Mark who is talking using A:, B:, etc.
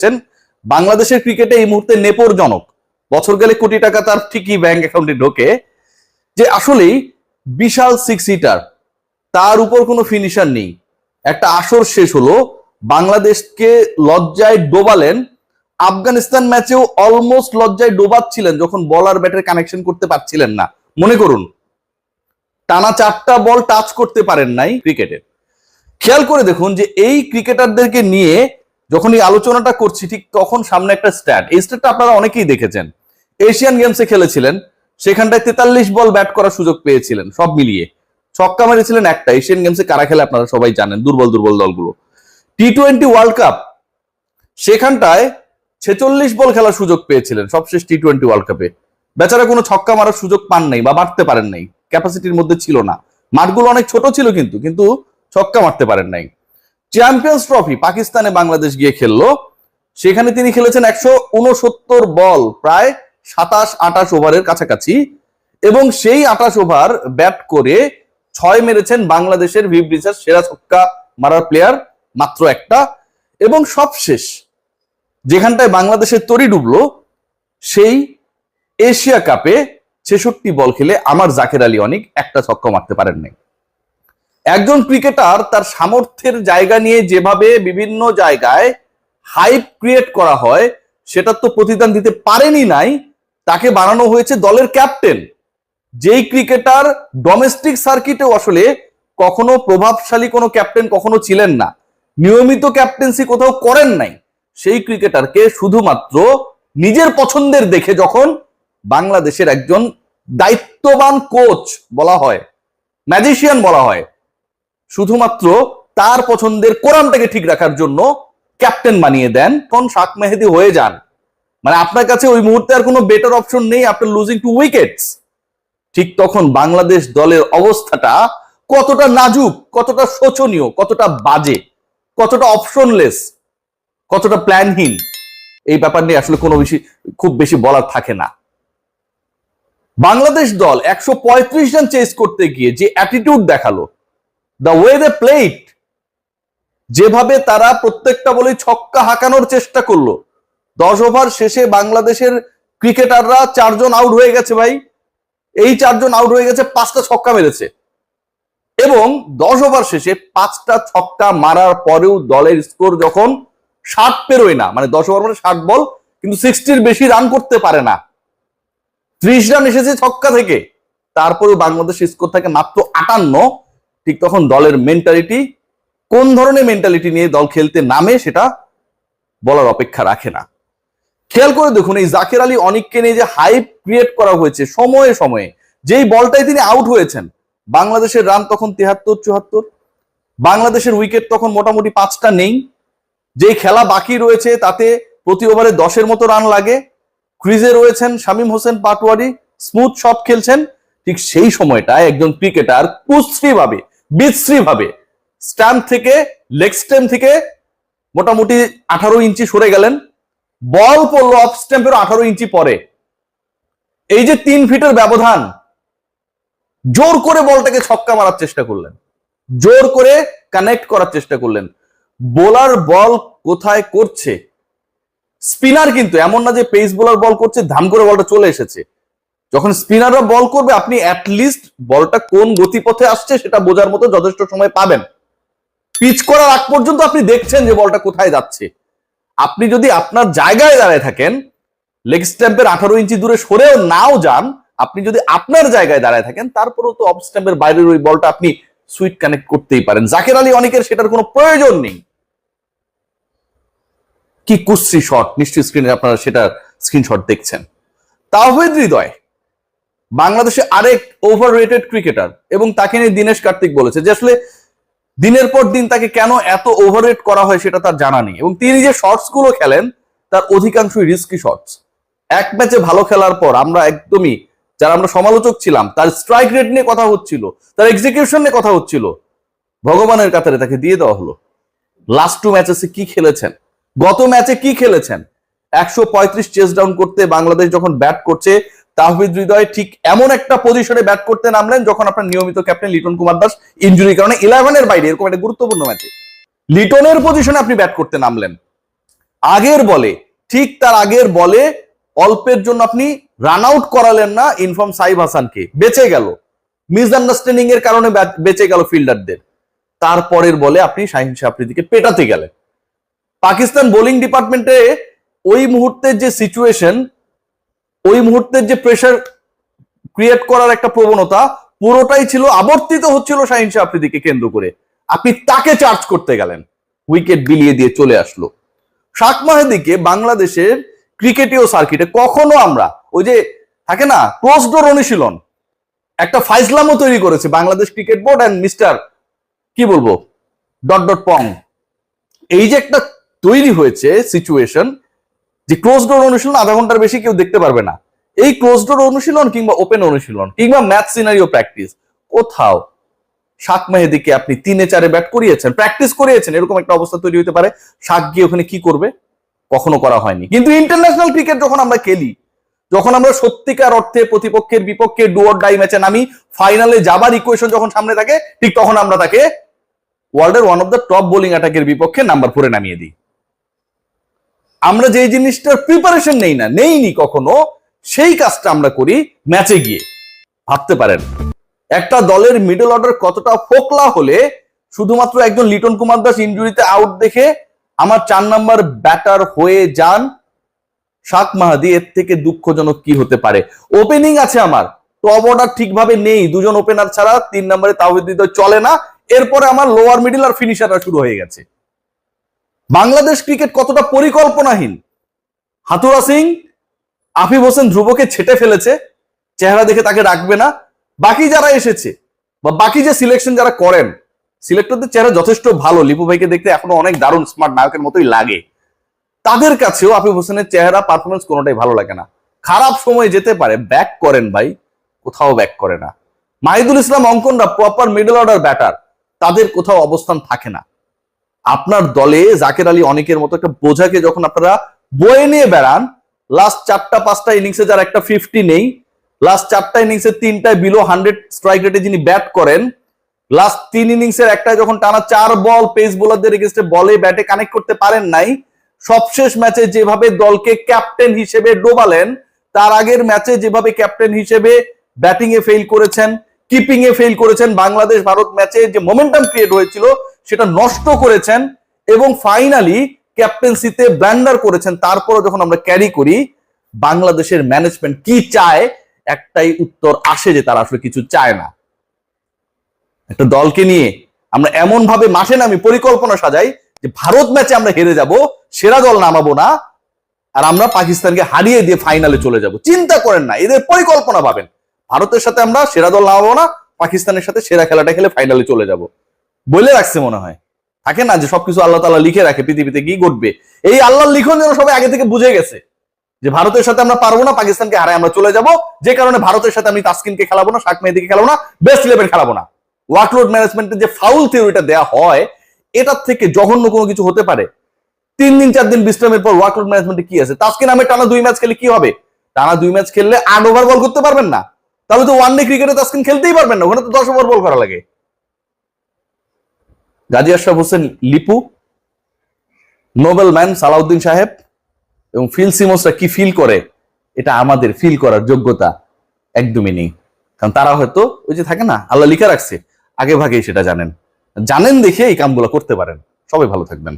A: করছেন বাংলাদেশের ক্রিকেটে এই মুহূর্তে নেপরজনক। বছর গেলে কোটি টাকা তার ঠিকই ব্যাংক অ্যাকাউন্টে ঢোকে। যে আসলেই বিশাল সিক্স সিটার তার উপর কোনো ফিনিশার নেই। একটা আসর শেষ হলো। বাংলাদেশকে লজ্জায় ডোবালেন। আফগানিস্তান ম্যাচেও অলমোস্ট লজ্জায় ডোবাচ্ছিলেন, যখন বল আর ব্যাটের কানেকশন করতে পারছিলেন না। মনে করুন, টানা চারটা বল টাচ করতে পারেন নাই ক্রিকেটে খেয়াল করে দেখুন যে এই ক্রিকেটারদেরকে নিয়ে যখন এই আলোচনাটা করছি, ঠিক তখন সামনে একটা স্ট্যাট এই স্ট্যাটটা আপনারা অনেকেই দেখেছেন। এশিয়ান গেমসে খেলেছিলেন, সেখানটায় তেতাল্লিশ বল ব্যাট করার সুযোগ পেয়েছিলেন, সব মিলিয়ে। ছক্কা মেরেছিলেন একটা। এশিয়ান গেমসে কারা খেলে আপনারা সবাই জানেন, দুর্বল দুর্বল দলগুলো। টি টোয়েন্টি ওয়ার্ল্ড কাপ সেখানটায় ছেচল্লিশ বল খেলার সুযোগ পেয়েছিলেন, সবশেষ টি টোয়েন্টি ওয়ার্ল্ড কাপে বেচারা কোনো ছক্কা মারার সুযোগ পান নাই বা মারতে পারেন নাই। ক্যাপাসিটির মধ্যে ছিল না। মাঠগুলো অনেক ছোট ছিল কিন্তু কিন্তু ছক্কা মারতে পারেন নাই। চ্যাম্পিয়ন্স ট্রফি, পাকিস্তানে বাংলাদেশ গিয়ে খেললো। সেখানে তিনি খেলেছেন একশো উনসত্তর বল, প্রায় সাতাশ আটাশ ওভারের কাছাকাছি। এবং সেই আটাশ ওভার ব্যাট করে ছয় মেরেছেন বাংলাদেশের ভিব্রিসের সেরা ছক্কা মারার প্লেয়ার মাত্র একটা। এবং সবশেষ, যেখানটায় বাংলাদেশের তরি ডুবলো, সেই এশিয়া কাপে ছেষট্টি বল খেলে আমার জাকের আলী অনেক একটা ছক্কা মারতে পারেন নাই একজন ক্রিকেটার তার সামর্থ্যের জায়গা নিয়ে যেভাবে বিভিন্ন জায়গায় হাইপ ক্রিয়েট করা হয় সেটা তো প্রতিদান দিতে পারেনি নাই, তাকে বানানো হয়েছে দলের ক্যাপ্টেন যেই ক্রিকেটার ডোমেস্টিক সার্কিটেও আসলে কখনো প্রভাবশালী কোনো ক্যাপ্টেন কখনো ছিলেন না। নিয়মিত ক্যাপ্টেন্সি কোথাও করেন নাই। সেই ক্রিকেটারকে শুধুমাত্র নিজের পছন্দের দেখে যখন বাংলাদেশের একজন দায়িত্ববান কোচ বলা হয় ম্যাজিশিয়ান বলা হয় শুধুমাত্র তার পছন্দের কোরআনটাকে ঠিক রাখার জন্য ক্যাপ্টেন বানিয়ে দেন তখন শাক মেহেদি হয়ে যান। মানে আপনার কাছে ওই মুহূর্তে আর কোনো বেটার অপশন নেই আফটার লুজিং টু উইকেটস ঠিক তখন বাংলাদেশ দলের অবস্থাটা কতটা নাজুক, কতটা শোচনীয়, কতটা বাজে, কতটা অপশনলেস কতটা প্ল্যানহীন এই ব্যাপার নিয়ে আসলে কোনো বেশি, খুব বেশি বলার থাকে না। বাংলাদেশ দল একশো পঁয়ত্রিশ রান চেস করতে গিয়ে যে অ্যাটিটিউড দেখাল দ্য ওয়ে দে প্লেট যেভাবে তারা প্রত্যেকটা বলেই ছক্কা হাঁকানোর চেষ্টা করল। দশ ওভার শেষে বাংলাদেশের ক্রিকেটাররা চারজন আউট হয়ে গেছে ভাই। এই চারজন আউট হয়ে গেছে, পাঁচটা ছক্কা মেরেছে। এবং দশ ওভার শেষে পাঁচটা ছক্কা মারার পরেও দলের স্কোর যখন ষাট পেরোয় না মানে দশ ওভার মানে ষাট বল, কিন্তু সিক্সটির বেশি রান করতে পারে না। ত্রিশ রান এসেছে ছক্কা থেকে। তারপরেও বাংলাদেশ স্কোর থাকে মাত্র আটান্ন। ঠিক তখন দলের মেন্টালিটি কোন ধরনের মেন্টালিটি নিয়ে দল খেলতে নামে সেটা বলার অপেক্ষা রাখে না। খেয়াল করে দেখুন, এই জাকের আলী অনিককে নিয়ে যে হাইপ ক্রিয়েট করা হয়েছে সময়ে সময়ে, যেই বলটাই তিনি আউট হয়েছেন, বাংলাদেশের রান তখন তিহাত্তর, চুয়াত্তর, বাংলাদেশের উইকেট তখন মোটামুটি পাঁচটা নেই, যেই খেলা বাকি রয়েছে তাতে প্রতি ওভারে দশের মতো রান লাগে, ক্রিজে রয়েছেন শামীম হোসেন পাটোয়ারি স্মুথ শট খেলছেন, ঠিক সেই সময়টায় একজন ক্রিকেটার কুশ্রী ভাবে বিশ্রী ভাবে স্ট্যাম্প থেকে লেগ স্ট্যাম্প থেকে মোটামুটি আঠারো ইঞ্চি সরে গেলেন। বল পড়ল অফ স্ট্যাম্পের আঠারো ইঞ্চি পরে। এই যে তিন ফিটের ব্যবধান, জোর করে বলটাকে ছক্কা মারার চেষ্টা করলেন। জোর করে কানেক্ট করার চেষ্টা করলেন। বোলার বল কোথায় করছে? স্পিনার কিন্তু এমন না যে পেস বোলার বল করছে, ধাম করে বলটা চলে এসেছে। যখন স্পিনাররা বল করবে, আপনি অ্যাটলিস্ট বলটা কোন গতিপথে আসছে সেটা বোঝার মতো যথেষ্ট সময় পাবেন। পিচ করার আগ পর্যন্ত আপনি দেখছেন যে বলটা কোথায় যাচ্ছে। আপনি যদি আপনার জায়গায় দাঁড়ায় থাকেন লেগ স্ট্যাম্পের আঠারো ইঞ্চি দূরে সরেও নাও যান, আপনি যদি আপনার জায়গায় দাঁড়ায় থাকেন, তারপরেও তো অফ স্ট্যাম্পের বাইরের ওই বলটা আপনি সুইট কানেক্ট করতেই পারেন। জাকের আলী অনেকের সেটার কোনো প্রয়োজন নেই। কি কুশ্রী শট নিশ্চয়ই স্ক্রিনে আপনারা সেটার স্ক্রিনশট দেখছেন। তাওহিদ হৃদয় বাংলাদেশে আরেক ওভার রেটেড ক্রিকেটার এবং তাকে নিয়ে দীনেশ কার্তিক বলেছে যে আসলে দিনের পর দিন তাকে কেন এত ওভাররেট করা হয় সেটা তার জানা নেই এবং তিনি যে শর্টসগুলো খেলেন, তার অধিকাংশই রিস্কি শর্টস এক ম্যাচে ভালো খেলার পর আমরা একদমই, যারা আমরা সমালোচক ছিলাম, তার স্ট্রাইক রেট নিয়ে কথা হচ্ছিল, তার এক্সিকিউশন নিয়ে কথা হচ্ছিল। ভগবানের কাতারে তাকে দিয়ে দেওয়া হলো। লাস্ট টু ম্যাচেসে কি খেলেছেন? গত ম্যাচে কি খেলেছেন? একশো পঁয়ত্রিশ চেস ডাউন করতে বাংলাদেশ যখন ব্যাট করছে তাহবিদ হৃদয় ঠিক এমন একটা পজিশনে ব্যাট করতে নামলেন যখন আপনার নিয়মিত ক্যাপ্টেন লিটন কুমার দাস ইঞ্জুরির কারণে ইলেভেনের বাইরে, এরকম একটা গুরুত্বপূর্ণ ম্যাচে লিটনের পজিশনে আপনি ব্যাট করতে নামলেন। আগের বলে, ঠিক তার আগের বলে অল্পের জন্য আপনি রান আউট করালেন না ইনফর্ম সাইব হাসানকে। বেঁচে গেল। মিসআন্ডারস্ট্যান্ডিং এর কারণে বেঁচে গেল ফিল্ডারদের তারপরের বলে আপনি শাহিন শাহ পেটাতে গেলেন। পাকিস্তান বোলিং ডিপার্টমেন্টে ওই মুহূর্তের যে সিচুয়েশন ওই মুহূর্তের যে প্রেশার ক্রিয়েট করার একটা প্রবণতা, পুরোটাই ছিল, আবর্তিত হচ্ছিল শাহিন শাহ কেন্দ্র করে। আপনি তাকে চার্জ করতে গেলেন। উইকেট বিলিয়ে দিয়ে চলে আসলো। শাক মাহেদিকে বাংলাদেশের ক্রিকেটীয় সার্কিটে কখনো আমরা, ওই যে থাকে না ক্লোজ ডোর অনুশীলন, একটা ফাইজলামও তৈরি করেছে Bangladesh cricket board and mister কি বলব ডট ডট পং এই যে একটা তৈরি হয়েছে সিচুয়েশন যে ক্লোজ ডোর অনুশীলন আধা ঘণ্টার বেশি কেউ দেখতে পারবে না। এই ক্লোজ ডোর অনুশীলন কিংবা ওপেন অনুশীলন কিংবা ম্যাথ সিনারিও প্র্যাকটিস কোথাও শাক মেহেদিকে আপনি তিনে চারে ব্যাট করিয়েছেন প্র্যাকটিস করিয়েছেন, এরকম একটা অবস্থা তৈরি হতে পারে, শাক গিয়ে ওখানে কি করবে? কখনো করা হয়নি। কিন্তু ইন্টারন্যাশনাল ক্রিকেট যখন আমরা খেলি, যখন আমরা সত্যিকার অর্থে প্রতিপক্ষের বিপক্ষে ডুয়ার ডাই ম্যাচে নামি ফাইনালে যাবার ইকুয়েশন যখন সামনে থাকে, ঠিক তখন আমরা তাকে ওয়ার্ল্ডের one of the top bowling অ্যাটাকের বিপক্ষে নাম্বার ফোরে নামিয়ে দিই। আমরা যেই জিনিসটার প্রিপারেশন নেই না, নেইনি কখনো, সেই কাজটা আমরা করি ম্যাচে গিয়ে। ভাবতে পারেন, একটা দলের মিডল অর্ডার কতটা ফোকলা হলে শুধুমাত্র একজন লিটন কুমার দাস ইনজুরিতে আউট দেখে আমার চার নাম্বার ব্যাটার হয়ে যান, শাক মাহাদি, এর থেকে দুঃখজনক কি হতে পারে? ওপেনিং আছে আমার টপ অর্ডার ঠিকভাবে নেই, দুজন ওপেনার ছাড়া তিন নম্বরে হৃদয় চলে না, এরপরে আমার লোয়ার মিডিল আর ফিনিশাররা শুরু হয়ে গেছে। বাংলাদেশ ক্রিকেট কতটা পরিকল্পনাহীন? হাতুরা সিং, আফিফ হোসেন ধ্রুবকে ছেটে ফেলেছে, চেহারা দেখে তাকে রাখবে না। বাকি যারা এসেছে, বা বাকি যে সিলেকশন যারা করেন সিলেক্টরদের চেহারা যথেষ্ট ভালো। লিপু ভাইকে দেখতে এখনও অনেক দারুণ স্মার্ট নায়কের মতোই লাগে। তাদের কাছেও আফিফ হোসেনের চেহারা পারফরমেন্স কোনোটাই ভালো লাগে না। খারাপ সময় যেতে পারে ব্যাক করেন ভাই, কোথাও ব্যাক করে না। মাহিদুল ইসলাম অঙ্কনরা প্রপার মিডল অর্ডার ব্যাটার তাদের কোথাও অবস্থান থাকে না। আপনার দলে জাকের আলী অনেকের মতো একটা বোঝাকে যখন আপনারা বয়ে নিয়ে বেড়ান লাস্ট চারটা, পাঁচটা ইনিংসে যার একটা ফিফটি নেই লাস্ট চারটা ইনিংসে তিনটায় বিলো হান্ড্রেড স্ট্রাইক রেটে যিনি ব্যাট করেন লাস্ট তিন ইনিংসের একটা যখন টানা চার বল পেস বোলারদের এগেস্টে বলে ব্যাটে কানেক্ট করতে পারেন নাই, সবশেষ ম্যাচে যেভাবে দলকে ক্যাপ্টেন হিসেবে ডোবালেন, তার আগের ম্যাচে যেভাবে ক্যাপ্টেন হিসেবে ব্যাটিং এ ফেল করেছেন কিপিং এ ফেল করেছেন বাংলাদেশ ভারত ম্যাচে যে মোমেন্টাম ক্রিয়েট হয়েছিল সেটা নষ্ট করেছেন এবং ফাইনালি ক্যাপ্টেন্সিতে ব্ল্যান্ডার করেছেন। তারপরও যখন আমরা ক্যারি করি, বাংলাদেশের ম্যানেজমেন্ট কি চায়? একটাই উত্তর আসে যে তারা আসলে কিছু চায় না। একটা দলকে নিয়ে আমরা এমন ভাবে মাঠে নামি, পরিকল্পনা সাজাই যে ভারত ম্যাচে আমরা হেরে যাব, সেরা দল নামাবো না, আর আমরা পাকিস্তানকে হারিয়ে দিয়ে ফাইনালে চলে যাব। চিন্তা করেন না, এদের পরিকল্পনা ভাবেন। ভারতের সাথে আমরা সেরা দল নামাবো না, পাকিস্তানের সাথে সেরা খেলাটা খেলে ফাইনালে চলে যাব। বলে রাখছে মনে হয়। থাকে না যে সবকিছু আল্লাহ তালা লিখে রাখে, পৃথিবীতে কি ঘটবে? এই আল্লাহর লিখন যেন সবাই আগে থেকে বুঝে গেছে যে ভারতের সাথে আমরা পারব না, পাকিস্তানকে হারায় আমরা চলে যাব, যে কারণে ভারতের সাথে আমি তাসকিনকে খেলাবো না, শাক মেহেদিকে খেলাবো না বেস্ট ইলেভেন খেলাবো না। ওয়ার্কলোড ম্যানেজমেন্টের যে ফাউল থিওরিটা দেওয়া হয়, এটার থেকে জঘন্য কোনো কিছু হতে পারে। তিন দিন, চার দিন বিশ্রামের পর ওয়ার্কলোড ম্যানেজমেন্টে কি আছে? তাসকিন আমি টানা দুই ম্যাচ খেলে কি হবে? টানা দুই ম্যাচ খেললে আট ওভার বল করতে পারবেন না। তাহলে তো ওয়ান ডে ক্রিকেটে তাসকিন খেলতেই পারবেন না, ওখানে তো দশ ওভার বল করা লাগে। গাজী আশরাফ হোসেন লিপু, নোবেল ম্যান সালাউদ্দিন সাহেব এবং ফিল সিমোসরা কি ফিল করে? এটা আমাদের ফিল করার যোগ্যতা একদমই নেই। কারণ তারা হয়তো ওই যে থাকে না, আল্লাহ লিখে রাখছে আগে ভাগেই সেটা জানেন। জানেন দেখে এই কামগুলো করতে পারেন। সবাই ভালো থাকবেন।